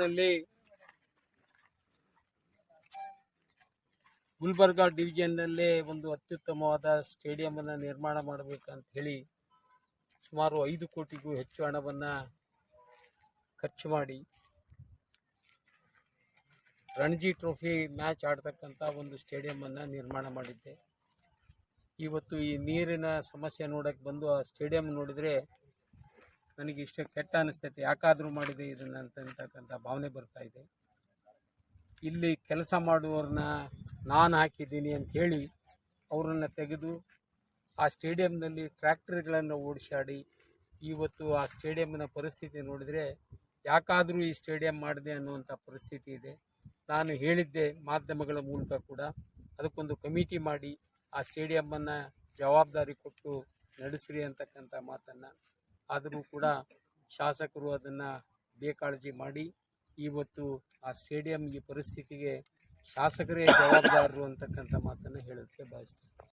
ತಾಲೂಕಿನಲ್ಲಿ ಗುಲ್ಬರ್ಗಾ ಡಿವಿಷನ್ನಲ್ಲೇ ಒಂದು ಅತ್ಯುತ್ತಮವಾದ ಸ್ಟೇಡಿಯಮನ್ನು ನಿರ್ಮಾಣ ಮಾಡಬೇಕಂತ ಹೇಳಿ ಸುಮಾರು ಐದು ಕೋಟಿಗೂ ಹೆಚ್ಚು ಹಣವನ್ನು ಖರ್ಚು ಮಾಡಿ ರಣಜಿ ಟ್ರೋಫಿ ಮ್ಯಾಚ್ ಆಡ್ತಕ್ಕಂಥ ಒಂದು ಸ್ಟೇಡಿಯಮನ್ನು ನಿರ್ಮಾಣ ಮಾಡಿದ್ದೆ. ಇವತ್ತು ಈ ನೀರಿನ ಸಮಸ್ಯೆ ನೋಡಕ್ಕೆ ಬಂದು ಆ ಸ್ಟೇಡಿಯಂ ನೋಡಿದರೆ ನನಗೆ ಇಷ್ಟ ಕೆಟ್ಟ ಅನಿಸ್ತೈತೆ, ಯಾಕಾದರೂ ಮಾಡಿದೆ ಇದನ್ನು ಅಂತಕ್ಕಂಥ ಭಾವನೆ ಬರ್ತಾ ಇದೆ. ಇಲ್ಲಿ ಕೆಲಸ ಮಾಡುವವ್ರನ್ನ ನಾನು ಹಾಕಿದ್ದೀನಿ ಅಂತ ಹೇಳಿ ಅವರನ್ನು ತೆಗೆದು ಆ ಸ್ಟೇಡಿಯಂನಲ್ಲಿ ಟ್ರ್ಯಾಕ್ಟರ್ಗಳನ್ನು ಓಡಿಸಾಡಿ, ಇವತ್ತು ಆ ಸ್ಟೇಡಿಯಂನ ಪರಿಸ್ಥಿತಿ ನೋಡಿದರೆ ಯಾಕಾದರೂ ಈ ಸ್ಟೇಡಿಯಂ ಮಾಡಿದೆ ಅನ್ನುವಂಥ ಪರಿಸ್ಥಿತಿ ಇದೆ. ನಾನು ಹೇಳಿದ್ದೆ ಮಾಧ್ಯಮಗಳ ಮೂಲಕ ಕೂಡ, ಅದಕ್ಕೊಂದು ಕಮಿಟಿ ಮಾಡಿ ಆ ಸ್ಟೇಡಿಯಮ್ಮನ್ನು ಜವಾಬ್ದಾರಿ ಕೊಟ್ಟು ನಡೆಸ್ರಿ ಅಂತಕ್ಕಂಥ ಮಾತನ್ನು ಆದರೂ ಕೂಡ ಶಾಸಕರು ಅದನ್ನು ಬೇಕಾಳಜಿ ಮಾಡಿ ಇವತ್ತು ಆ ಸ್ಟೇಡಿಯಂ ಈ ಪರಿಸ್ಥಿತಿಗೆ ಶಾಸಕರೇ ಜವಾಬ್ದಾರರು ಅಂತಕ್ಕಂಥ ಮಾತನ್ನು ಹೇಳೋಕ್ಕೆ ಬಯಸ್ತೀನಿ.